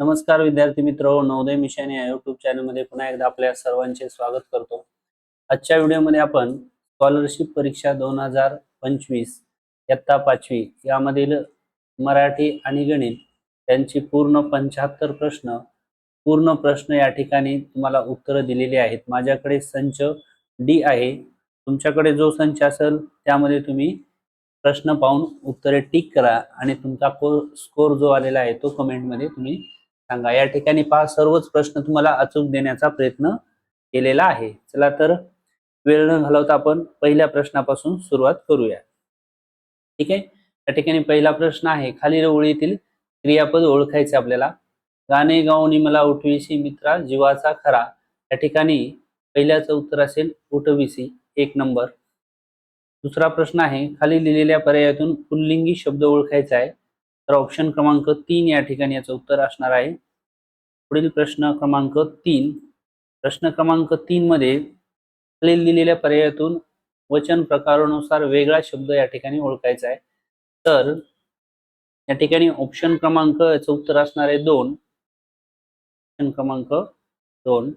नमस्कार विद्यार्थी मित्र. नवोदय मिशन या युट्यूब चॅनलमध्ये पुन्हा एकदा आपल्या सर्वांचे स्वागत करतो. आजच्या व्हिडिओमध्ये आपण स्कॉलरशिप परीक्षा दोन हजार पंचवीस इयत्ता पाचवी यामधील मराठी आणि गणित यांची पूर्ण पंच्याहत्तर प्रश्न पूर्ण प्रश्न या ठिकाणी तुम्हाला उत्तरं दिलेली आहेत. माझ्याकडे संच डी आहे. तुमच्याकडे जो संच असेल त्यामध्ये तुम्ही प्रश्न पाहून उत्तरे टिक करा आणि तुमचा स्कोर जो आलेला आहे तो कमेंटमध्ये तुम्ही सांगा. या ठिकाणी पहा सर्वच प्रश्न तुम्हाला अचूक देण्याचा प्रयत्न केलेला आहे. चला तर वेळ न घालवता आपण पहिल्या प्रश्नापासून सुरुवात करूया. ठीक आहे? या ठिकाणी पहिला प्रश्न आहे खालील ओळीतील क्रियापद ओळखायचे आपल्याला. गाणे गाऊनी मला उठविसी मित्रा जीवाचा खरा. या ठिकाणी पहिल्याचं उत्तर असेल उठविसी एक नंबर. दुसरा प्रश्न आहे खाली लिहिलेल्या पर्यायातून पुल्लिंगी शब्द ओळखायचा आहे. तर ऑप्शन क्रमांक तीन या ठिकाणी याचं उत्तर असणार आहे. पुढील प्रश्न क्रमांक तीन. प्रश्न क्रमांक तीन मध्ये खालील दिलेल्या पर्यायातून वचन प्रकारानुसार वेगळा शब्द या ठिकाणी ओळखायचा आहे. तर या ठिकाणी ऑप्शन क्रमांक याचं उत्तर असणार आहे दोन. ऑप्शन क्रमांक दोन.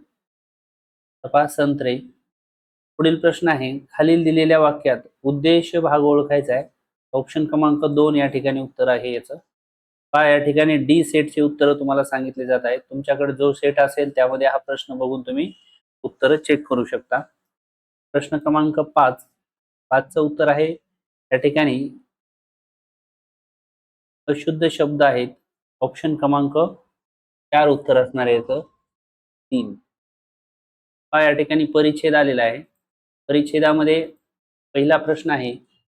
तपास संत्रे. पुढील प्रश्न आहे. खालील दिलेल्या वाक्यात उद्देश भाग ओळखायचा आहे. ऑप्शन क्रमांक दोन या ठिकाणी उत्तर आहे याचं. पहा या ठिकाणी डी सेटचे उत्तर तुम्हाला सांगितले जात आहेत. तुमच्याकडे जो सेट असेल त्यामध्ये हा प्रश्न बघून तुम्ही उत्तर चेक करू शकता. प्रश्न क्रमांक पाच. पाचचं उत्तर आहे या ठिकाणी अशुद्ध शब्द आहेत. ऑप्शन क्रमांक चार उत्तर असणार आहे याचं. तीन. हा या ठिकाणी परिच्छेद आलेला आहे. परिच्छेदामध्ये पहिला प्रश्न आहे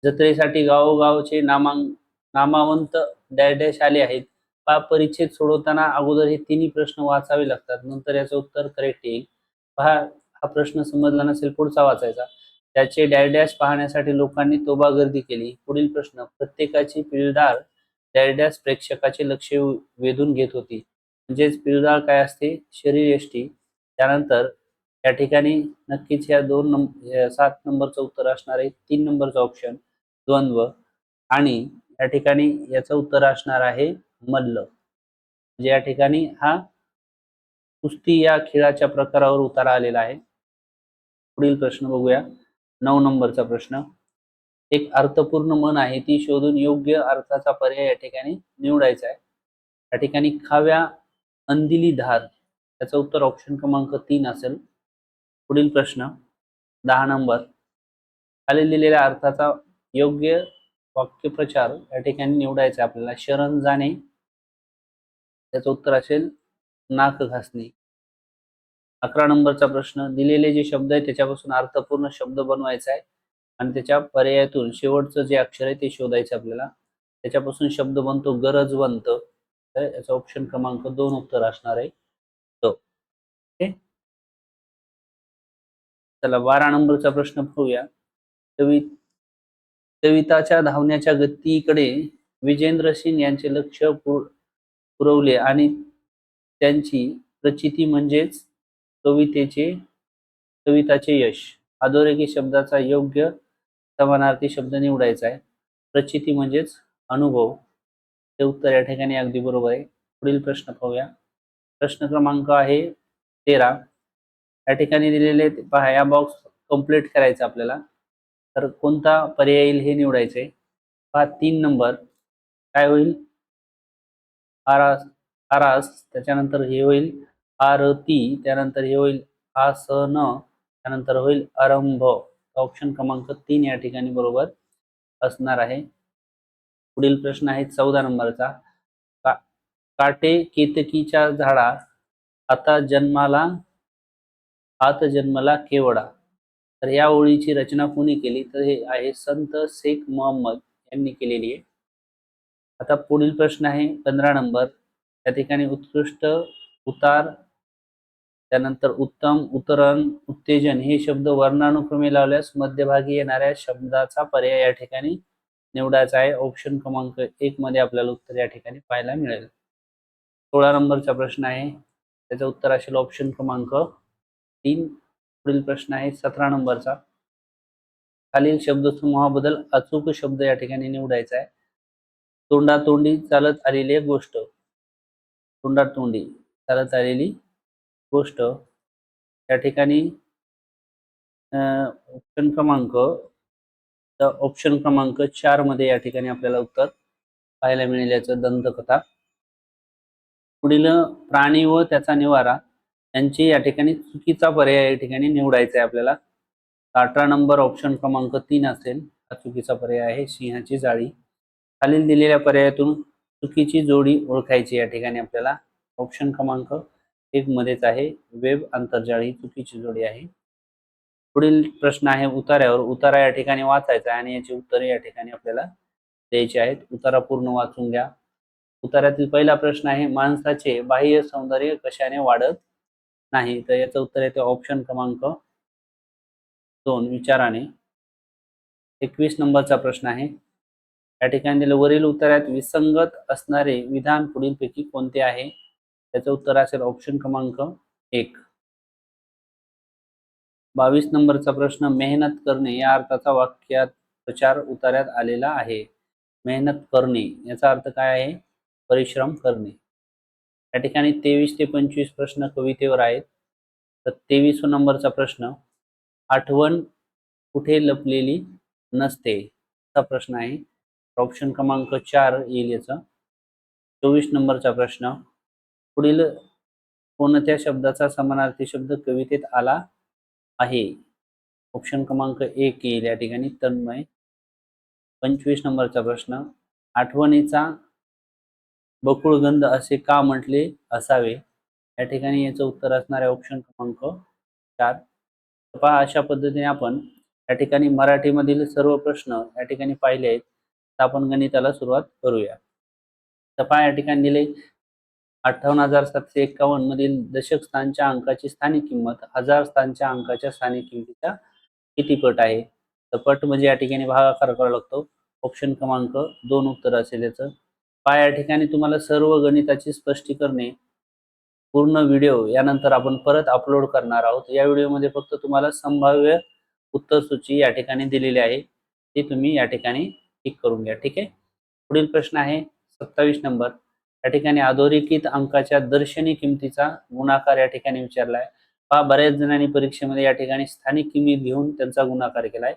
जत्रेसाठी गावोगावचे नामांक नामावंत डॅश डॅश आले आहेत. पहा परिच्छेद सोडवताना अगोदर हे तिन्ही प्रश्न वाचावे लागतात. नंतर याचं उत्तर करेक्ट येईल. पहा हा प्रश्न समजला नसेल पुढचा वाचायचा. त्याचे डॅश डॅश पाहण्यासाठी लोकांनी तोबा गर्दी केली. पुढील प्रश्न प्रत्येकाची पिळदार डॅश डॅश प्रेक्षकाचे लक्ष वेधून घेत होती. म्हणजेच पिळदार काय असते? शरीर एष्टी त्यानंतर या ठिकाणी नक्कीच या दोन नंबर सात नंबरचं उत्तर असणार आहे. तीन नंबरचं ऑप्शन द्वंद्व. आणि या ठिकाणी याचं उत्तर असणार आहे मल्ल. म्हणजे या ठिकाणी हा कुस्ती या खेळाच्या प्रकारावर उतारा आलेला आहे. पुढील प्रश्न बघूया. नऊ नंबरचा प्रश्न. एक अर्थपूर्ण मन आहे ती शोधून योग्य अर्थाचा पर्याय या ठिकाणी निवडायचा आहे. या ठिकाणी खाव्या अंदिली धार. याचं उत्तर ऑप्शन क्रमांक तीन असेल. पुढील प्रश्न. दहा नंबर. खाली दिलेल्या अर्थाचा योग्य वाक्यप्रचार या ठिकाणी निवडायचा आपल्याला. शरण जाणे त्याचं उत्तर असेल नाक घासणे. अकरा नंबरचा प्रश्न दिलेले जे शब्द आहे त्याच्यापासून अर्थपूर्ण शब्द बनवायचा आहे आणि त्याच्या पर्यायातून शेवटचं जे अक्षर आहे ते शोधायचं आपल्याला. त्याच्यापासून शब्द बनतो गरजवंत. तर याचा ऑप्शन क्रमांक दोन उत्तर असणार आहे. तो ओके चला बारा नंबरचा प्रश्न पाहूया कवी कविताच्या धावण्याच्या गतीकडे विजेंद्र सिंग यांचे लक्ष पुर- पुरवले आणि त्यांची प्रचिती म्हणजेच कवितेचे कविताचे यश. अधोरेखी शब्दाचा योग्य समानार्थी शब्द निवडायचा आहे. प्रचिती म्हणजेच अनुभव. ते उत्तर या ठिकाणी अगदी बरोबर आहे. पुढील प्रश्न पाहूया. प्रश्न क्रमांक आहे तेरा. या ठिकाणी दिलेले पहा या बॉक्स कंप्लीट करायचा आपल्याला. तर कोणता पर्याय येईल हे निवडायचे हा तीन नंबर. काय होईल? आरास आरास त्याच्यानंतर हे होईल आरती त्यानंतर हे होईल आसन त्यानंतर होईल आरंभ. ऑप्शन क्रमांक तीन या ठिकाणी बरोबर असणार आहे. पुढील प्रश्न आहे चौदा नंबरचा. का काटे केतकीच्या झाडा आता जन्माला आत जन्मला केवडा. तर या ओळीची रचना कोणी केली? तर हे आहे संत शेख मोहम्मद यांनी केलेली आहे. आता पुढील प्रश्न आहे पंधरा नंबर. त्या ठिकाणी उत्कृष्ट उतार त्यानंतर उत्तम उतरण उत्तेजन हे शब्द वर्णानुक्रमे लावल्यास मध्यभागी येणाऱ्या शब्दाचा पर्याय या ठिकाणी निवडायचा आहे. ऑप्शन क्रमांक एक मध्ये आपल्याला उत्तर या ठिकाणी पाहायला मिळेल. सोळा नंबरचा प्रश्न आहे. त्याचं उत्तर असेल ऑप्शन क्रमांक तीन. पुढील प्रश्न आहे सतरा नंबरचा. खालील शब्दसमूहाबद्दल अचूक शब्द या ठिकाणी निवडायचा आहे. तोंडातोंडी चालत आलेली गोष्ट. तोंडातोंडी चालत आलेली गोष्ट. या ठिकाणी ऑप्शन क्रमांक ऑप्शन क्रमांक चारमध्ये या ठिकाणी आपल्याला उत्तर पाहायला मिळेल याचं दंतकथा. पुढील प्राणी व त्याचा निवारा. यांची या ठिकाणी चुकीचा पर्याय या ठिकाणी निवडायचा आहे आपल्याला. अठरा नंबर ऑप्शन क्रमांक तीन असेल. हा चुकीचा पर्याय आहे. सिंहाची जाळी. खालील दिलेल्या पर्यायातून चुकीची जोडी ओळखायची या ठिकाणी आपल्याला. ऑप्शन क्रमांक एक मध्येच आहे. वेब आंतरजाळ ही चुकीची जोडी आहे. पुढील प्रश्न आहे उतार्यावर उतारा या ठिकाणी वाचायचा आहे आणि याची उत्तरे या ठिकाणी आपल्याला द्यायची आहेत. उतारा पूर्ण वाचून घ्या. उतारातील पहिला प्रश्न आहे माणसाचे बाह्य सौंदर्य कशाने वाढत नाही तर याचं उत्तर येते ऑप्शन क्रमांक दोन विचाराने. एकवीस नंबरचा प्रश्न आहे. या ठिकाणी दिलं वरील उत्तरात विसंगत असणारे विधान पुढीलपैकी कोणते आहे? त्याचं उत्तर असेल ऑप्शन क्रमांक एक. बावीस नंबरचा प्रश्न मेहनत करणे या अर्थाचा वाक्यात प्रचार उतार्यात आलेला आहे. मेहनत करणे याचा अर्थ काय आहे? परिश्रम करणे. या ठिकाणी तेवीस ते पंचवीस प्रश्न कवितेवर आहेत. तर तेवीस हो नंबरचा प्रश्न आठवण कुठे लपलेली नसते? असा प्रश्न आहे. ऑप्शन क्रमांक चार येईल याचा. चोवीस नंबरचा प्रश्न पुढील कोणत्या शब्दाचा समानार्थी शब्द कवितेत आला आहे? ऑप्शन क्रमांक एक येईल या ठिकाणी तन्मय. पंचवीस नंबरचा प्रश्न आठवणीचा बकुळगंध असे का म्हटले असावे? या ठिकाणी याचं उत्तर असणार आहे ऑप्शन क्रमांक चार. पहा अशा पद्धतीने आपण या ठिकाणी मराठीमधील सर्व प्रश्न या ठिकाणी पाहिले आहेत. तर आपण गणिताला सुरुवात करूया. तर पहा या ठिकाणी दिले. अठ्ठावन्न हजार सातशे एक्कावन्न मधील दशक स्थानच्या अंकाची स्थानिक किंमत हजार स्थानच्या अंकाच्या स्थानिक किमतीच्या किती पट आहे? तर पट म्हणजे या ठिकाणी भागाकार करावा लागतो. ऑप्शन क्रमांक दोन उत्तर असेल याचं. पहा या ठिकाणी तुम्हाला सर्व गणिताची स्पष्टीकरणे पूर्ण व्हिडिओ यानंतर आपण परत अपलोड करणार आहोत. या व्हिडिओमध्ये फक्त तुम्हाला संभाव्य उत्तर सूची या ठिकाणी दिलेली आहे. ती तुम्ही या ठिकाणी टिक करून घ्या ठीक आहे? पुढील प्रश्न आहे सत्तावीस नंबर. या ठिकाणी अधोरेखित अंकाच्या दर्शनी किमतीचा गुणाकार या ठिकाणी विचारलाय. पहा बऱ्याच जणांनी परीक्षेमध्ये या ठिकाणी स्थानिक किंमत घेऊन त्यांचा गुणाकार केलाय.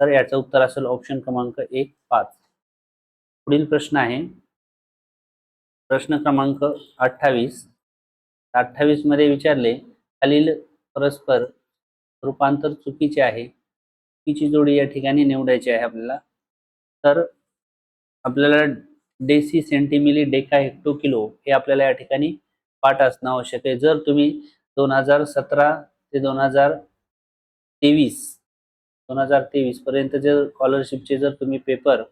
तर याचं उत्तर असेल ऑप्शन क्रमांक एक पाच. पुढील प्रश्न आहे प्रश्न क्रमांक अठ्ठावीस. अठ्ठावीसमध्ये विचारले खालील परस्पर रूपांतर चुकीचे आहे. चुकीची जोडी या ठिकाणी निवडायची आहे आपल्याला. तर आपल्याला deci centi milli deca hecto kilo हे आपल्याला या ठिकाणी पाठ असणं आवश्यक आहे. जर तुम्ही दोन हजार सतरा ते दोन हजार तेवीस दोन हजार तेवीस पर्यंत जर स्कॉलरशिपचे जर तुम्ही पेपर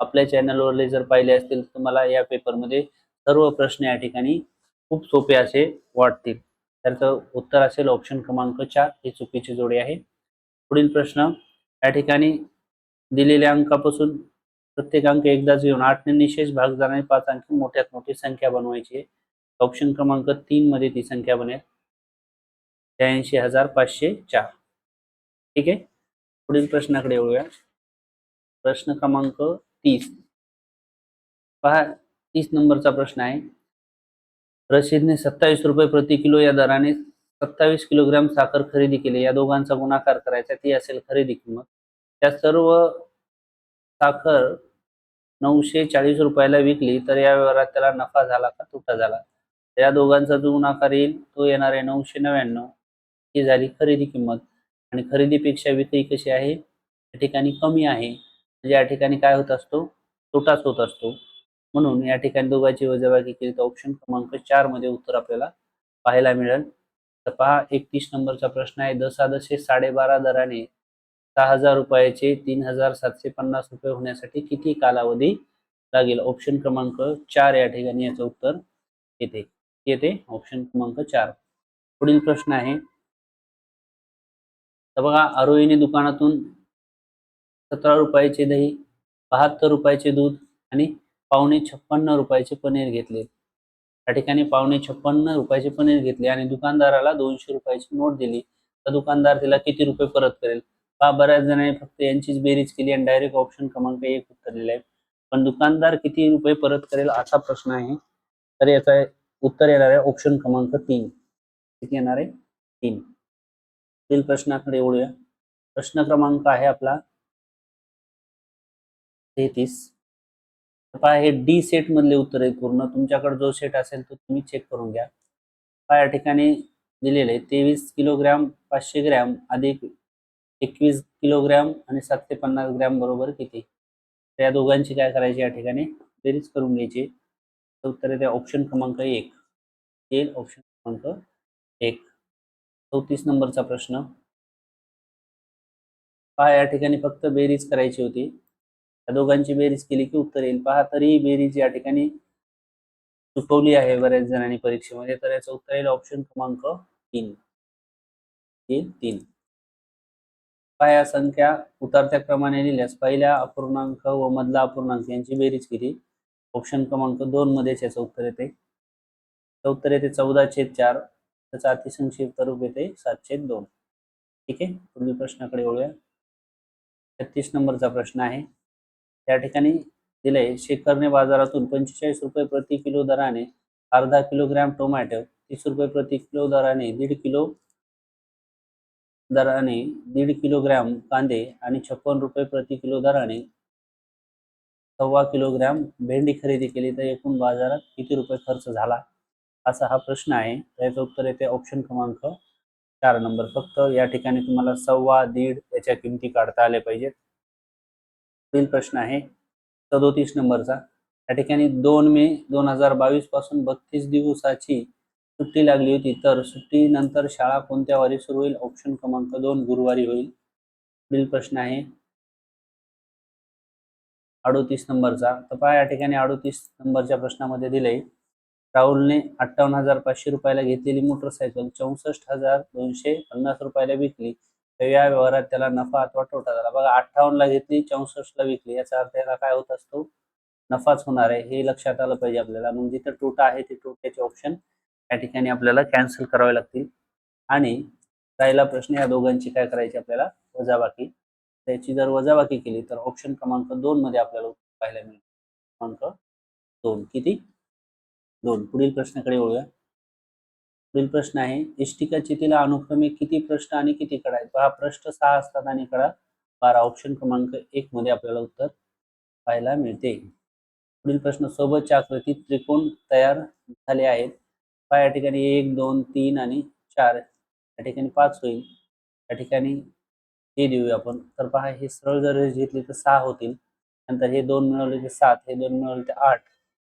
आपल्या चॅनलवरले जर पाहिले असतील तर तुम्हाला या पेपरमध्ये सर्व प्रश्न या ठिकाणी खूप सोपे असे वाटतील. त्याचं उत्तर असेल ऑप्शन क्रमांक चार ही चुकीची जोडी आहे. पुढील प्रश्न या ठिकाणी दिलेल्या अंकापासून प्रत्येक अंक एकदाच घेऊन आठने निशेष भाग जाणारी पाच अंकी मोठ्यात मोठी संख्या बनवायची आहे. ऑप्शन क्रमांक तीन मध्ये ती संख्या बनेल. त्र्याऐंशी हजार पाचशे चार. ठीक आहे? पुढील प्रश्नाकडे येऊया प्रश्न क्रमांक तीस. पहा तीस नंबरचा प्रश्न आहे. रशीदने सत्तावीस रुपये प्रति किलो या दराने सत्तावीस किलोग्रॅम साखर खरेदी केली. या दोघांचा गुणाकार करायचा ती असेल खरेदी किंमत. त्या सर्व साखर नऊशे चाळीस रुपयाला विकली तर या व्यवहारात त्याला नफा झाला का तोटा झाला? या दोघांचा जो गुणाकार येईल तो येणार आहे नऊशे नव्याण्णव. ही झाली खरेदी किंमत. आणि खरेदीपेक्षा विक्री कशी आहे? या ठिकाणी कमी आहे. म्हणजे या ठिकाणी काय होत असतो? तोटाच होत असतो. म्हणून या ठिकाणी दोघांची वजाबाकी केली तर ऑप्शन क्रमांक चारमध्ये उत्तर आपल्याला पाहायला मिळेल. तर पहा एकतीस नंबरचा प्रश्न आहे. दसादशे साडेबारा दराने सहा हजार रुपयाचे तीन हजार सातशे पन्नास रुपये होण्यासाठी किती कालावधी लागेल? ऑप्शन क्रमांक चार या ठिकाणी याचं उत्तर येते. येते ऑप्शन क्रमांक चार. पुढील प्रश्न आहे. तर बघा आरोहीने दुकानातून सतरा रुपयाचे दही बहात्तर रुपयाचे दूध आणि पावणे छप्पन्न रुपयाचे पनीर घेतले. या ठिकाणी पावणे छप्पन्न रुपयाचे पनीर घेतले आणि दुकानदाराला दोनशे रुपयाची नोट दिली. तर दुकानदार तिला किती रुपये परत करेल? का बऱ्याच जणांनी फक्त यांचीच बेरीज केली आणि डायरेक्ट ऑप्शन क्रमांक एक उत्तरलेला आहे. पण दुकानदार किती रुपये परत करेल असा प्रश्न आहे. तर याचा उत्तर येणार आहे ऑप्शन क्रमांक तीन. किती येणार आहे? तीन. पुढील प्रश्नाकडे वळूया. प्रश्न क्रमांक आहे आपला तेहतीस. पहा हे डी सेट मधले उत्तर आहेत पूर्ण. तुमच्याकडे जो सेट असेल तो तुम्ही चेक करून घ्या. पहा या ठिकाणी दिलेले तेवीस किलोग्रॅम पाचशे ग्रॅम अधिक एकवीस किलोग्रॅम आणि सातशे पन्नास ग्रॅम बरोबर किती? तर या दोघांची काय करायची या ठिकाणी? बेरीज करून घ्यायची. तर उत्तर येते ऑप्शन क्रमांक एक. येईल ऑप्शन क्रमांक एक. चौतीस नंबरचा प्रश्न. पहा या ठिकाणी फक्त बेरीज करायची होती. या दोघांची बेरीज केली की उत्तर येईल. पहा तरी बेरीज या ठिकाणी चुकवली आहे बऱ्याच जणांनी परीक्षेमध्ये. तर याचं उत्तर येईल ऑप्शन क्रमांक तीन. तीन. तीन पाया संख्या उतरत्या क्रमाने लिहिल्यास पहिल्या अपूर्णांक व मधला अपूर्णांक यांची बेरीज केली. ऑप्शन क्रमांक दोन मध्येच याचं उत्तर येते. उत्तर येते चौदा छेद चार. त्याचा अतिसंक्षिप्त रूप येते सात छेद दोन. ठीक आहे? पुढील प्रश्नाकडे वळूया. छत्तीस नंबरचा प्रश्न आहे. त्या ठिकाणी दिलंय. शेखरने बाजारातून पंचेचाळीस रुपये प्रति किलो दराने अर्धा किलोग्रॅम टोमॅटो तीस रुपये प्रति किलो दराने दीड किलो दराने दीड किलोग्रॅम कांदे आणि छप्पन रुपये प्रति किलो दराने सव्वा किलोग्रॅम भेंडी खरेदी केली तर एकूण बाजारात किती रुपये खर्च झाला? असा हा प्रश्न आहे. त्याचं उत्तर येते ऑप्शन क्रमांक चार नंबर. फक्त या ठिकाणी तुम्हाला सव्वा दीड याच्या किमती काढता आल्या पाहिजेत. पुढील प्रश्न आहे. सदोतीस नंबरचा. या ठिकाणी दोन मे दोन हजार बावीसपासून बत्तीस दिवसाची सुट्टी लागली होती. तर सुट्टीनंतर शाळा कोणत्या वारी सुरू होईल? ऑप्शन क्रमांक दोन गुरुवारी होईल. पुढील प्रश्न आहे. अडोतीस नंबरचा. तर पहा या ठिकाणी अडोतीस नंबरच्या प्रश्नामध्ये दिलंय. राहुलने अठ्ठावन्न हजार पाचशे रुपयाला घेतलेली मोटरसायकल चौसष्ट हजार दोनशे पन्नास रुपयाला विकली. तर या व्यवहारात त्याला नफा अथवा तोटा झाला. बघा अठ्ठावन्न ला घेतली चौसष्टला विकली. याचा अर्थ याला काय होत असतो? नफाच होणार आहे हे लक्षात आलं पाहिजे आपल्याला. मग जिथे तोटा आहे ते तोट्याचे ऑप्शन या ठिकाणी आपल्याला कॅन्सल करावे लागतील. आणि राहिला प्रश्न या दोघांची काय करायची आपल्याला? वजाबाकी. त्याची जर वजाबाकी केली तर ऑप्शन क्रमांक दोन मध्ये आपल्याला उत्तर पाहायला मिळेल. क्रमांक दोन. किती? दोन. पुढील प्रश्नाकडे वळूया. पुढील प्रश्न आहे. इष्टिका चितीला अनुक्रमे किती प्रश्न आणि किती कडा आहेत? पहा प्रश्न सहा असतात आणि कडा बारा. ऑप्शन क्रमांक एक मध्ये आपल्याला उत्तर पाहायला मिळते. पुढील प्रश्न सोबतच्या आकृतीत त्रिकोण तयार झाले आहेत. पहा या ठिकाणी एक दोन तीन आणि चार या ठिकाणी पाच होईल. या ठिकाणी हे देऊया आपण. तर पहा हे सरळ जर घेतली तर सहा होतील. नंतर हे दोन मिळवले तर सात हे दोन मिळवले तर आठ.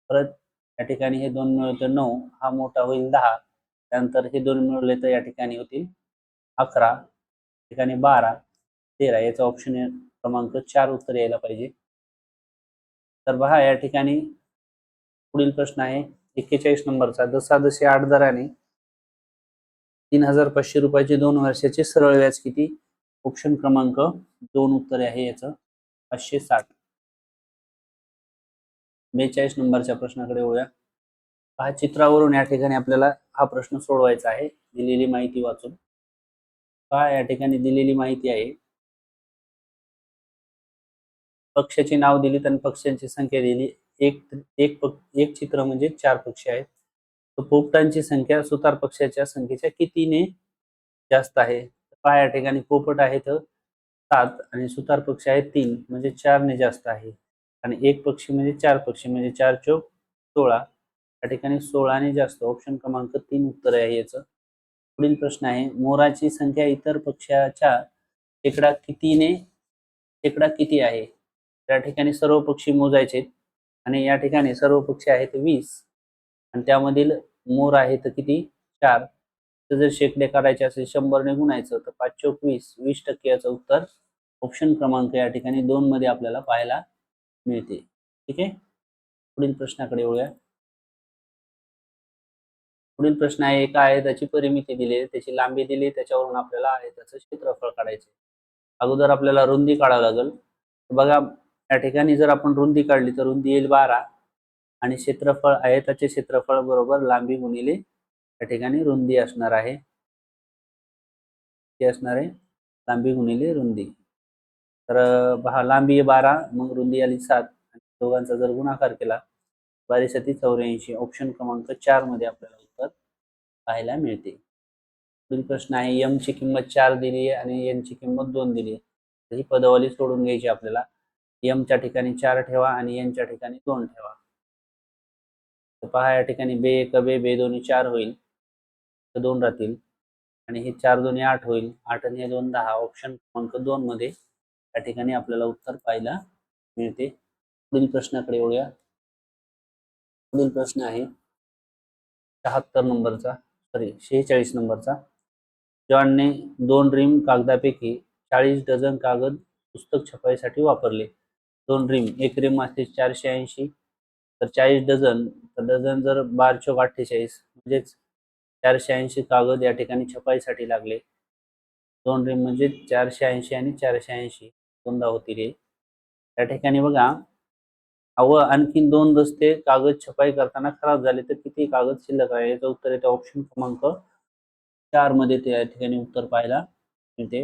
परत या ठिकाणी हे दोन मिळवले तर नऊ. हा मोठा होईल दहा. त्यानंतर हे दोन मिळवले तर या ठिकाणी होतील अकरा ठिकाणी बारा तेरा. याचा ऑप्शन क्रमांक चार उत्तर यायला पाहिजे. तर पहा या ठिकाणी पुढील प्रश्न आहे. एक्केचाळीस नंबरचा. दसा जसे आठ दराने तीन हजार पाचशे रुपयाचे दोन वर्षाचे सरळ व्याज किती? ऑप्शन क्रमांक दोन उत्तरे आहे याचं. पाचशे साठ. बेचाळीस नंबरच्या प्रश्नाकडे वळूया. हा चित्रावरून या ठिकाणी आपल्याला हा प्रश्न सोडवायचा आहे दिलेली माहिती वाचून. का या ठिकाणी दिलेली माहिती आहे? पक्षाची नाव दिली आणि पक्ष्यांची संख्या दिली. एक एक पक- एक चित्र म्हणजे चार पक्षी आहेत. तर पोपटांची संख्या सुतार पक्षाच्या संख्येच्या कितीने जास्त आहे? पहा या ठिकाणी पोपट आहेत? सात आणि सुतार पक्षी आहेत तीन म्हणजे चारने जास्त आहे. आणि एक पक्षी म्हणजे चार पक्षी म्हणजे चार चौक सोळा. या ठिकाणी सोळाने जास्त ऑप्शन क्रमांक तीन उत्तर आहे याचं. पुढील प्रश्न आहे मोराची संख्या इतर पक्षाच्या शेकडा कितीने शेकडा किती आहे? त्या ठिकाणी सर्व पक्षी मोजायचे आणि या ठिकाणी सर्व पक्षी आहेत वीस. आणि त्यामधील मोर आहेत किती? चार. तर जर शेकडे काढायचे असेल शंभरने गुणायचं तर पाच चौक वीस वीस टक्के याचं उत्तर ऑप्शन क्रमांक या ठिकाणी दोन मध्ये आपल्याला पाहायला मिळते. ठीक आहे? पुढील प्रश्नाकडे वळूया. पुढील प्रश्न आहे एका आयताची परिमिती दिली त्याची लांबी दिली त्याच्यावरून आपल्याला आयताचं क्षेत्रफळ काढायचे. अगोदर आपल्याला रुंदी काढावं लागेल. बघा या ठिकाणी जर आपण रुंदी काढली तर रुंदी येईल बारा आणि क्षेत्रफळ आयताचे क्षेत्रफळ बरोबर लांबी गुणिले या ठिकाणी रुंदी असणार आहे. ती असणार आहे लांबी गुणिले रुंदी. तर लांबी आहे बारा मग रुंदी आली सात. दोघांचा जर गुणाकार केला बारीसाठी चौऱ्याऐंशी ऑप्शन क्रमांक चारमध्ये आपल्याला पाहायला मिळते. पुढील प्रश्न आहे यम ची किंमत चार दिली आहे आणि एन ची किंमत दोन दिली आहे. तर ही पदावली सोडून घ्यायची आपल्याला. यमच्या ठिकाणी चार ठेवा आणि एनच्या ठिकाणी दोन ठेवा. तर पहा या ठिकाणी बे एक बे बे दोन्ही चार होईल. तर दोन राहतील. आणि हे चार दोन्ही आठ होईल. आठ आणि हे दोन दहा. ऑप्शन क्रमांक दोन मध्ये या ठिकाणी आपल्याला उत्तर पाहायला मिळते. पुढील प्रश्नाकडे वळूया. पुढील प्रश्न आहे. शहात्तर नंबरचा. सॉरी शेहेचाळीस नंबरचा. जॉनने दोन रिम कागदापैकी चाळीस डझन कागद पुस्तक छपाईसाठी वापरले. दोन रिम एक रिम असते चारशे ऐंशी तर चाळीस डझन तर डझन जर बार चौक अठ्ठेचाळीस म्हणजेच चारशे ऐंशी कागद या ठिकाणी छपाईसाठी लागले. दोन रिम म्हणजे चारशे ऐंशी आणि चारशे ऐंशी दोनदा होतील हे. ठिकाणी बघा व आणखीन दोन दस्ते कागद छपाई करताना खराब झाले तर किती कागद शिल्लक आहे? याचं उत्तर येते ऑप्शन क्रमांक चारमध्ये ते या ठिकाणी उत्तर पाहायला मिळते.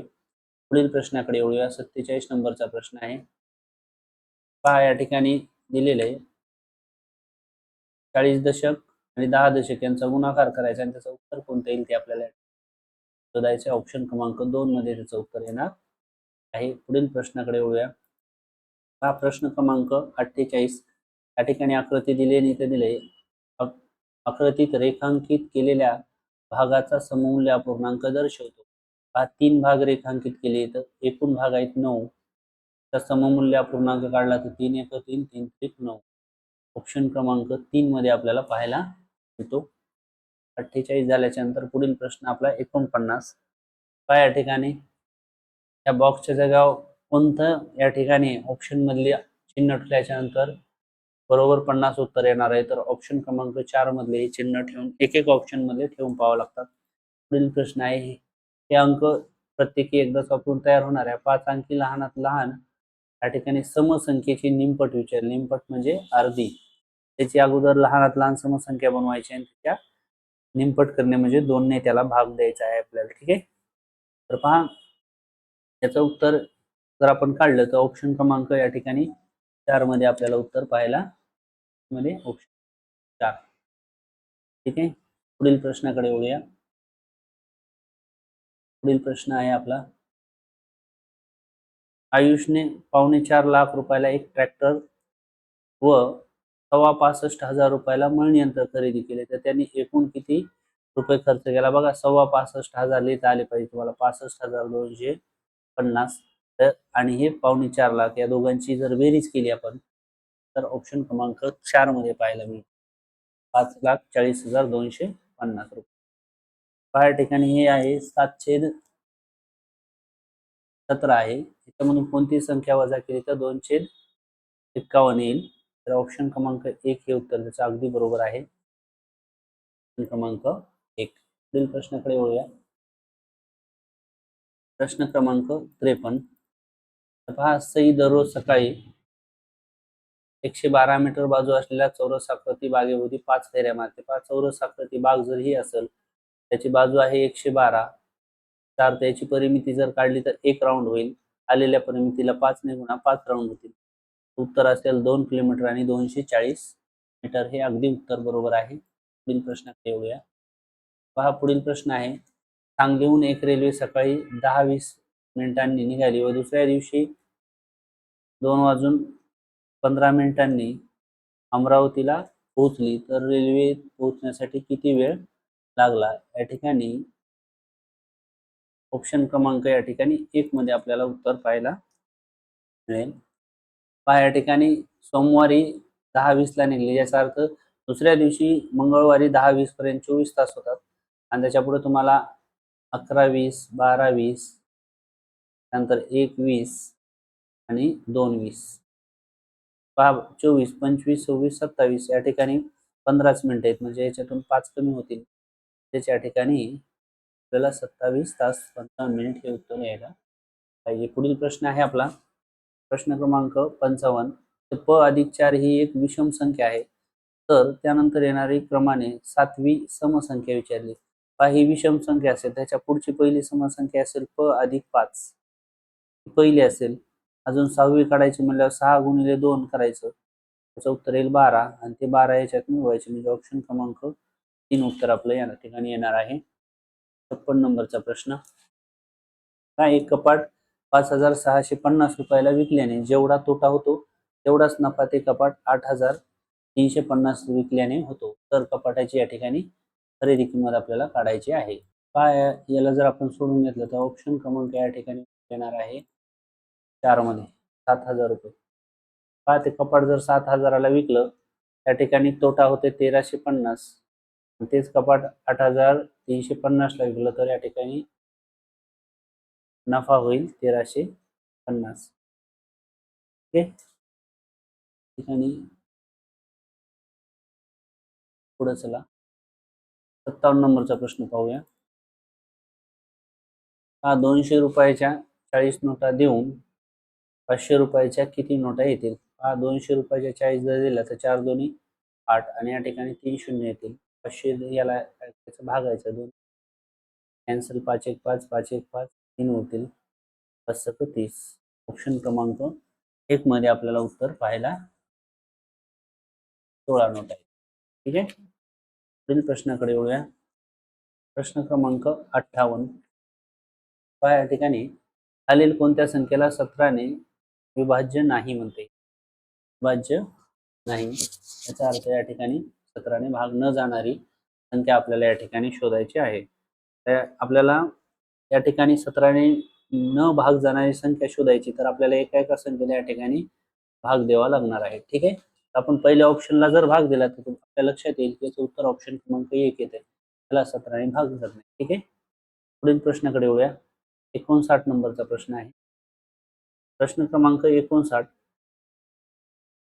पुढील प्रश्नाकडे येऊया. सत्तेचाळीस नंबरचा प्रश्न आहे. पहा या ठिकाणी दिलेलं आहे. चाळीस दशक आणि दहा दशक यांचा गुणाकार करायचा आणि त्याचं उत्तर कोणतं येईल ते आपल्याला शोधायचं ऑप्शन क्रमांक दोन मध्ये त्याचं उत्तर येणार आहे. पुढील प्रश्नाकडे येऊया. हा प्रश्न क्रमांक अठ्ठेचाळीस. या ठिकाणी आकृती दिली आणि इथे दिले आकृतीत रेखांकित केलेल्या भागाचा सममूल्य अपूर्णांक दर्शवतो. हा तीन भाग रेखांकित केले तर एकूण भाग आहेत नऊ. तर सममूल्य अपूर्णांक काढला तर तीन एक तीन तीन एक नऊ. ऑप्शन क्रमांक तीन मध्ये आपल्याला पाहायला मिळतो. अठ्ठेचाळीस झाल्याच्यानंतर पुढील प्रश्न आपला एकोणपन्नास. काय या ठिकाणी. या बॉक्सच्या जगाव कोणतं या ठिकाणी ऑप्शनमधली चिन्ह ठेवल्याच्या नंतर बरोबर पन्नास उत्तर येणार आहे. तर ऑप्शन क्रमांक चार मधले हे चिन्ह ठेवून एक एक ऑप्शनमध्ये ठेवून पाहावं लागतात. पुढील प्रश्न आहे हे- अंक प्रत्येकी एकदाच वापरून तयार होणार आहे. पाच अंकी लहानात लहान या ठिकाणी समसंख्येची निमपट विचार. निमपट म्हणजे अर्धी. त्याची अगोदर लहानात लहान समसंख्या बनवायची आणि त्या निमपट करणे म्हणजे दोनने त्याला भाग द्यायचा आहे आपल्याला. ठीक आहे? तर पहा. याचं उत्तर जर आपण काढलं तर ऑप्शन क्रमांक या ठिकाणी चारमध्ये आपल्याला उत्तर पाहायला मध्ये ऑप्शन चार. ठीक आहे? पुढील प्रश्नाकडे येऊया पुढील प्रश्न आहे आपला. आयुषने पावणे चार लाख रुपयाला एक ट्रॅक्टर व सव्वा पासष्ट हजार रुपयाला मळणयंत्र खरेदी केले. तर त्यांनी एकूण किती रुपये खर्च केला? बघा सव्वा पासष्ट हजार लिहिता आले पाहिजे तुम्हाला. पासष्ट हजार दोनशे पन्नास. तर आणि हे पावणे चार लाख या दोघांची जर बेरीज केली आपण तर ऑप्शन क्रमांक चारमध्ये पाहायला मिळेल. पाच लाख चाळीस हजार दोनशे पन्नास रुपये. बाहेर ठिकाणी हे आहे सातशे सतरा आहे. त्याच्यामधून कोणती संख्या वजा केली तर दोनशे एक्कावन्न येईल. तर ऑप्शन क्रमांक एक हे उत्तर त्याचं अगदी बरोबर आहे. ऑप्शन क्रमांक एक. पुढील प्रश्नाकडे वळूया. प्रश्न क्रमांक त्रेपन्न. पहा सई दररोज सकाळी एकशे बारा मीटर बाजू असलेल्या चौरस आकृती बागेमध्ये पाच फेऱ्या मारते. पाच चौरस आकृती बाग जर ही असेल त्याची बाजू आहे एकशे बारा. चार त्याची परिमिती जर काढली तर एक राऊंड होईल. आलेल्या परिमितीला पाच ने गुणा पाच राऊंड होतील. उत्तर असेल दोन किलोमीटर आणि दोनशे चाळीस मीटर. हे अगदी उत्तर बरोबर आहे. पुढील प्रश्नाकडे येऊया. पहा पुढील प्रश्न आहे. सांगलीहून एक रेल्वे सकाळी दहा वीस मिनिटांनी निघाली व दुसऱ्या दिवशी दोन वाजून पंधरा मिनिटांनी अमरावतीला पोहोचली. तर रेल्वे पोहोचण्यासाठी किती वेळ लागला? या ठिकाणी ऑप्शन क्रमांक या ठिकाणी एक मध्ये आपल्याला उत्तर पाहायला मिळेल. पहा या ठिकाणी सोमवारी दहा वीसला निघली. याचा अर्थ दुसऱ्या दिवशी मंगळवारी दहा वीस पर्यंत चोवीस तास होतात. आणि त्याच्या पुढे तुम्हाला अकरा वीस बारा वीस त्यानंतर एक वीस आणि दोन वीस पहा चोवीस पंचवीस सव्वीस सत्तावीस या ठिकाणी पंधराच मिनिटं आहेत. म्हणजे याच्यातून पाच कमी होतील. त्याच्या ठिकाणी आपल्याला सत्तावीस तास पंचावन्न मिनिट हे उत्तर यायला पाहिजे. पुढील प्रश्न आहे आपला. प्रश्न क्रमांक पंचावन्न. तर प अधिक चार ही एक विषम संख्या आहे. तर त्यानंतर येणारी क्रमाने सातवी समसंख्या विचारली. पा ही विषम संख्या असेल. त्याच्या पुढची पहिली समसंख्या असेल प अधिक पाच. पहिली असेल. अजून सहावी काढायची म्हणल्यावर सहा गुणिले दोन करायचं. त्याचं उत्तर येईल बारा. आणि ते बारा याच्यात मिळवायचे म्हणजे ऑप्शन क्रमांक तीन उत्तर आपलं या ठिकाणी येणार आहे. छप्पन नंबरचा प्रश्न. काय एक कपाट पाच हजार सहाशे पन्नास रुपयाला विकल्याने जेवढा तोटा होतो तेवढाच नफा ते कपाट आठ हजार तीनशे पन्नास विकल्याने होतो. तर कपाटाची या ठिकाणी खरेदी किंमत आपल्याला काढायची आहे. काय याला जर आपण सोडून घेतलं तर ऑप्शन क्रमांक या ठिकाणी येणार आहे. चारमध्ये सात हजार रुपये. पहा ते कपाट जर सात हजाराला विकलं त्या ठिकाणी तोटा होते तेराशे पन्नास. तेच कपाट आठ हजार तीनशे पन्नासला विकलं तर या ठिकाणी नफा होईल तेराशे पन्नास. ओके? ठिकाणी पुढे चला. सत्तावन्न नंबरचा प्रश्न पाहूया. हा दोनशे रुपयाच्या चाळीस नोटा देऊन पाचशे रुपयाच्या किती नोटा येतील? हा दोनशे रुपयाच्या चाळीस जर दिला तर चार दोन्ही आठ आणि या ठिकाणी तीन शून्य येतील. पाचशे याला त्याचं भागायचं दोन. कॅन्सल पाच एक पाच पाच एक पाच तीन होतील. पाच सक तीस. ऑप्शन क्रमांक एक मध्ये आपल्याला उत्तर पाहायला सोळा नोट आहे ठीक आहे? पुढील प्रश्नाकडे येऊया. प्रश्न क्रमांक अठ्ठावन्न. पहा या ठिकाणी खालील कोणत्या संख्येला सतराने विभाज्य नाही म्हणते? विभाज्य नाही. याचा अर्थ या ठिकाणी सतराने भाग न जाणारी संख्या आपल्याला या ठिकाणी शोधायची आहे. तर आपल्याला या ठिकाणी सतराने न भाग जाणारी संख्या शोधायची तर आपल्याला एका एका संख्येला या ठिकाणी भाग द्यावा लागणार आहे. ठीक आहे? आपण पहिल्या ऑप्शनला जर भाग दिला तर आपल्या लक्षात येईल की याचं उत्तर ऑप्शन क्रमांक एक येते. त्याला सतराने भाग जात नाही ठीक आहे? पुढील प्रश्नाकडे येऊया एकोणसाठ नंबरचा प्रश्न आहे. प्रश्न क्रमांक एकोणसाठ.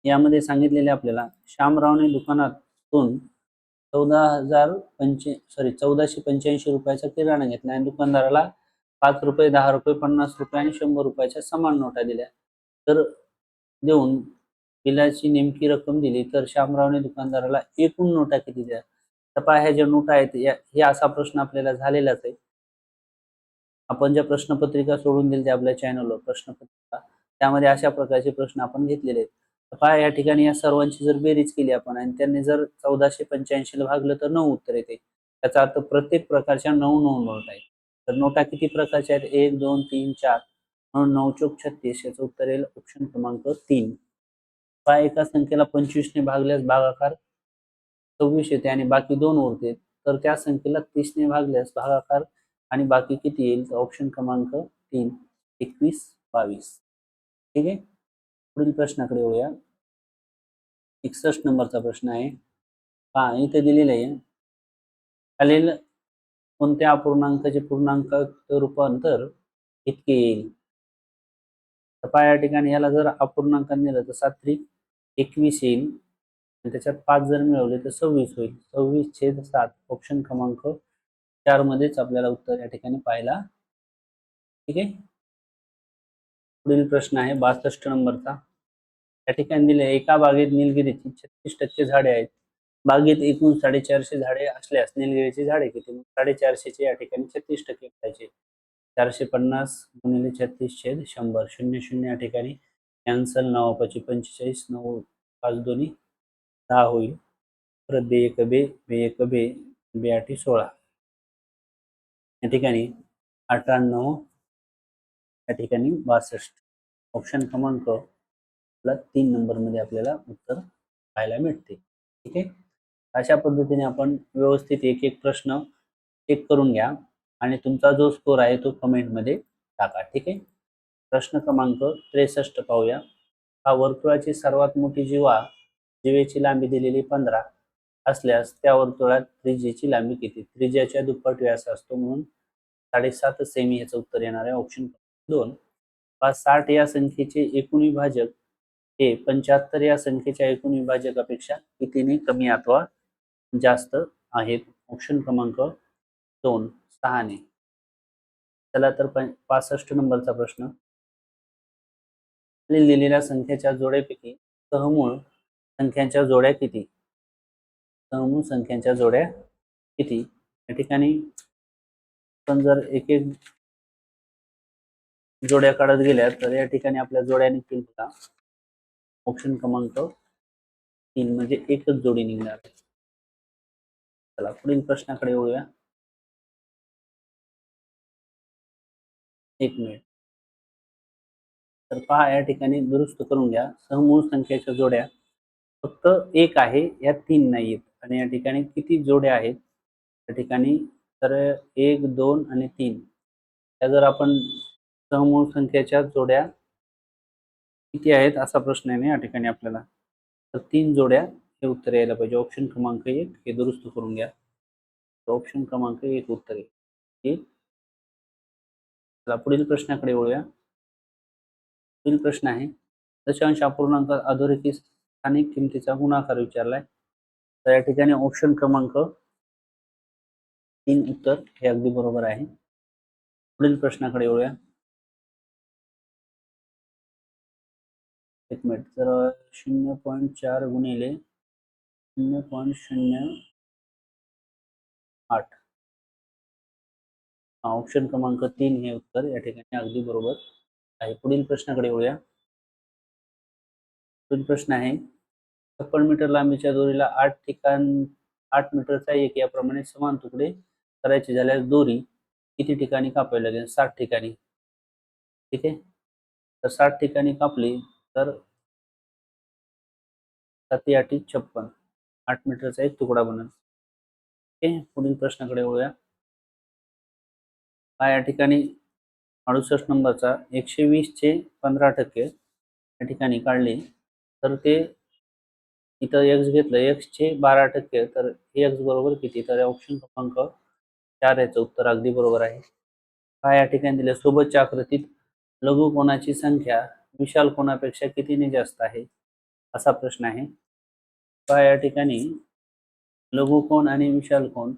यामध्ये सांगितलेले आपल्याला श्यामरावने दुकानातून चौदा हजार पंचे सॉरी चौदाशे पंच्याऐंशी रुपयाचा किराणा घेतला आणि दुकानदाराला पाच रुपये दहा रुपये पन्नास रुपये आणि शंभर रुपयाच्या समान नोटा दिल्या. तर देऊन बिलाची नेमकी रक्कम दिली तर श्यामरावने दुकानदाराला एकूण नोटा किती द्या तपा ह्या ज्या नोटा आहेत या हे असा प्रश्न आपल्याला झालेलाच आहे. आपण ज्या प्रश्नपत्रिका सोडून दिली आपल्या चॅनलवर प्रश्नपत्रिका त्यामध्ये अशा प्रकारचे प्रश्न आपण घेतलेले आहेत. तर पहा या ठिकाणी या सर्वांची जर बेरीज केली आपण आणि त्यांनी जर चौदाशे पंच्याऐंशीला भागलं तर नऊ उत्तर येते. त्याचा अर्थ प्रत्येक प्रकारच्या नऊ नऊ नोट आहेत. तर नोटा किती प्रकारच्या आहेत? एक दोन तीन चार. म्हणून नऊ चौक छत्तीस याचं उत्तर येईल ऑप्शन क्रमांक तीन. पहा एका संख्येला पंचवीसने भागल्यास भागाकार सव्वीस येते आणि बाकी दोन उरते तर त्या संख्येला तीसने भागल्यास भागाकार आणि बाकी किती येईल? तर ऑप्शन क्रमांक तीन एकवीस बावीस. ठीक आहे? पुढील प्रश्नाकडे येऊया. एकसष्ट नंबरचा प्रश्न आहे. हा इथे दिलेलं आहे. खालील कोणत्या अपूर्णांकाचे पूर्णांक रूपांतर इतके येईल? तर या ठिकाणी याला जर अपूर्णांक नेलं तर सात्विक एकवीस येईल. आणि त्याच्यात पाच जर मिळवले तर सव्वीस होईल. सव्वीस छेद सात ऑप्शन क्रमांक चार मध्येच आपल्याला उत्तर या ठिकाणी पाहायला ठीक आहे? पुढील प्रश्न आहे बासष्ट नंबरचा. या ठिकाणी दिले एका बागेत निलगिरीची छत्तीस टक्के झाडे आहेत. बागेत एकूण साडेचारशे झाडे असल्यास निलगिरीची झाडे किती? साडेचारशेचे या ठिकाणी छत्तीस टक्के करायचे चारशे पन्नास गुणिले छत्तीस छेद शंभर शून्य शून्य या ठिकाणी कॅन्सल नवापाची पंचेचाळीस नऊ पाच दोन्ही दहा होईल. परत बे एक बे बे एक बे बे आठी सोळा. या ठिकाणी अठ्ठ्याण्णव या ठिकाणी बासष्ट. ऑप्शन क्रमांक आपला तीन नंबरमध्ये आपल्याला उत्तर पाहायला मिळते. ठीक आहे? अशा पद्धतीने आपण व्यवस्थित एक एक प्रश्न चेक करून घ्या आणि तुमचा जो स्कोर आहे तो कमेंटमध्ये टाका. ठीक आहे? प्रश्न क्रमांक त्रेसष्ट पाहूया. हा वर्तुळाची सर्वात मोठी जीवा जीवेची लांबी दिलेली पंधरा असल्यास त्या वर्तुळात त्रिजेची लांबी किती? त्रिज्याच्या दुप्पट व्यास असतो म्हणून साडेसात सेमी याचं उत्तर येणार आहे. ऑप्शन दोन पाच साठ या संख्येचे एकूण विभाजक हे पंच्याहत्तर या संख्येच्या एकूण विभाजकापेक्षा कितीने कमी अथवा जास्त आहेत? ऑप्शन क्रमांक दोन सहाने. चला तर पासष्ट नंबरचा प्रश्न. लिहिलेल्या संख्येच्या जोड्यापैकी सहमूळ संख्यांच्या जोड्या किती? सहमूळ संख्यांच्या जोड्या किती? या ठिकाणी आपण जर एक एक जोड्या काढत गेल्या तर या ठिकाणी आपल्या जोड्या निघतील का ऑप्शन क्रमांक तीन म्हणजे एकच जोडी निघणार. चला पुढील प्रश्नाकडे येऊया एक मिनिट तर पहा या ठिकाणी दुरुस्त करून घ्या. सहमूळ संख्येच्या जोड्या फक्त एक आहे या तीन नाहीत आणि या ठिकाणी किती जोड्या आहेत? या ठिकाणी तर एक दोन आणि तीन. या जर आपण समूळ संख्येच्या जोड्या किती आहेत असा प्रश्न आहे ना या ठिकाणी आपल्याला. तर तीन जोड्या हे उत्तर यायला पाहिजे. ऑप्शन क्रमांक एक हे दुरुस्त करून घ्या. ऑप्शन क्रमांक एक उत्तर आहे. चला पुढील प्रश्नाकडे वळूया. पुढील प्रश्न आहे. दशांश अपूर्णांक अधोरेखी स्थानिक किमतीचा गुणाकार विचारलाय. तर या ठिकाणी ऑप्शन क्रमांक तीन उत्तर हे अगदी बरोबर आहे. पुढील प्रश्नाकडे येऊया. एक मिनिट तर शून्य पॉईंट चार गुणिले शून्य पॉईंट शून्य आठ. ऑप्शन क्रमांक तीन हे उत्तर या ठिकाणी अगदी बरोबर आहे. पुढील प्रश्नाकडे येऊया. पुढील प्रश्न आहे छप्पन मीटर लांबीच्या दोरीला आठ ठिकाण आठ मीटरचा एक याप्रमाणे समान तुकडे करायची झाल्यास दोरी किती ठिकाणी कापावी लागेल? साठ ठिकाणी. ठीक आहे? तर साठ ठिकाणी कापली तर साती आठी छप्पन. आठ मीटरचा एक तुकडा बनल. ओके पुढील प्रश्नाकडे वळूया. हा या ठिकाणी अडुसष्ट नंबरचा एकशे वीसचे पंधरा टक्के या ठिकाणी काढले. तर ते इथं एक्स घेतलं. एक्सचे बारा टक्के. तर एक्स बरोबर किती? तर ऑप्शन क्रमांक चार याचं उत्तर अगदी बरोबर आहे. हा या ठिकाणी दिल्या सोबतच्या आकृतीत लघु कोणाची संख्या विशाल कोणापेक्षा कितीने जास्त आहे? असा प्रश्न आहे. पहा या ठिकाणी लघु कोण आणि विशाल कोण?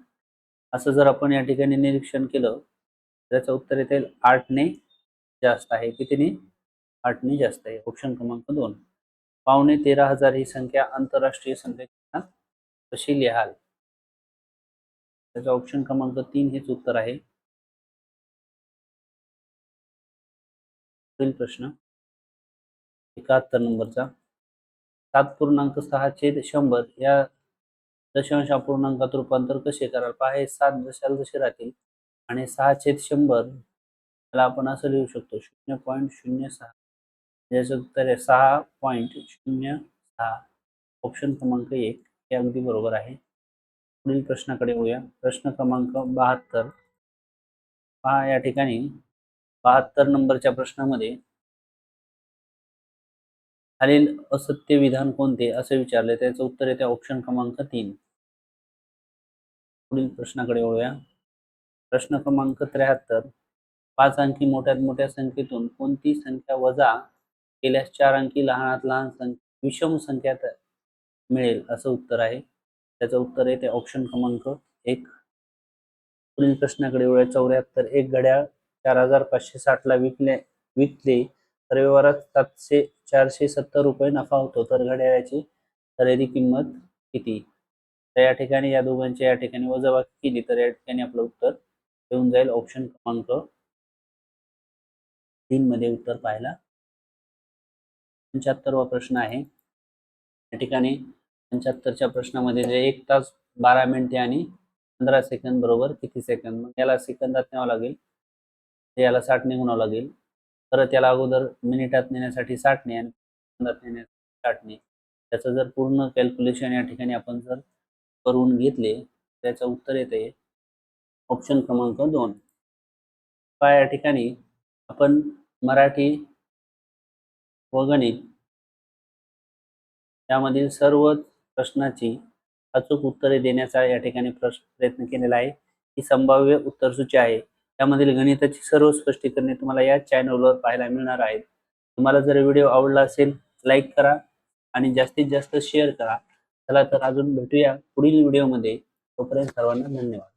असं जर आपण या ठिकाणी निरीक्षण केलं त्याचं उत्तर येते आठने जास्त आहे. कितीने? आठने जास्त आहे. ऑप्शन क्रमांक दोन. पावणे तेरा हजार ही संख्या आंतरराष्ट्रीय संख्या. कशी लिहाल. त्याचा ऑप्शन क्रमांक तीन हेच उत्तर आहे. पुढील प्रश्न. एकाहत्तर नंबरचा. सात पूर्णांक सहा छेद शंभर या दशांश अपूर्णांकात रूपांतर कसे कराल? पहा हे सात दशाल राहतील आणि सहा छेद शंभर त्याला आपण असं लिहू शकतो शून्य पॉईंट शून्य सहा. याचं उत्तर आहे सहा पॉईंट शून्य सहा. ऑप्शन क्रमांक एक हे अगदी बरोबर आहे. पुढील प्रश्नाकडे वळूया. प्रश्न क्रमांक बहात्तर. पहा या ठिकाणी बहात्तर नंबरच्या प्रश्नामध्ये खालील असत्य विधान कोणते असे विचारले? त्याचं उत्तर येते ऑप्शन क्रमांक तीन. पुढील प्रश्नाकडे वळूया. प्रश्न क्रमांक त्र्याहत्तर. पाच अंकी मोठ्यात मोठ्या संख्येतून कोणती संख्या वजा केल्यास चार अंकी लहानात लहान संख्या विषम संख्यात मिळेल असं उत्तर आहे. त्याचं उत्तर आहे ते ऑप्शन क्रमांक एक. पुढील प्रश्नाकडे वेळ चौऱ्याहत्तर एक घड्याळ चार हजार पाचशे साठला विकले विकले. तर व्यवहारात सातशे चारशे सत्तर रुपये नफा होतो. तर घड्याळाची खरेदी किंमत किती? तर या ठिकाणी या दोघांची या ठिकाणी वजाबाकी केली तर या ठिकाणी आपलं उत्तर येऊन जाईल. ऑप्शन क्रमांक तीन मध्ये उत्तर पाहायला. पंच्याहत्तरवा प्रश्न आहे. या ठिकाणी पंच्याहत्तरच्या प्रश्नामध्ये जे एक तास बारा मिनिटे आणि पंधरा सेकंद बरोबर किती सेकंद? मग याला सेकंदात न्यावं लागेल. याला साठ गुणावं लागेल. परत याला अगोदर मिनिटात नेण्यासाठी साठणे आणि सेकंदात नेण्यासाठी साठणे त्याचं जर पूर्ण कॅल्क्युलेशन या ठिकाणी आपण जर करून घेतले त्याचं उत्तर येते ऑप्शन क्रमांक दोन. पहा या ठिकाणी आपण मराठी व गणित यामधील सर्वच प्रश्नाची अचूक उत्तरे देण्याचा या ठिकाणी प्रश्न प्रयत्न केलेला आहे. ही संभाव्य उत्तरसूची आहे. त्यामधील गणिताची सर्व स्पष्टीकरणे तुम्हाला या चॅनलवर पाहायला मिळणार आहेत. तुम्हाला जर व्हिडिओ आवडला असेल लाईक करा आणि जास्तीत जास्त शेअर करा. चला तर अजून भेटूया पुढील व्हिडिओमध्ये तोपर्यंत सर्वांना धन्यवाद.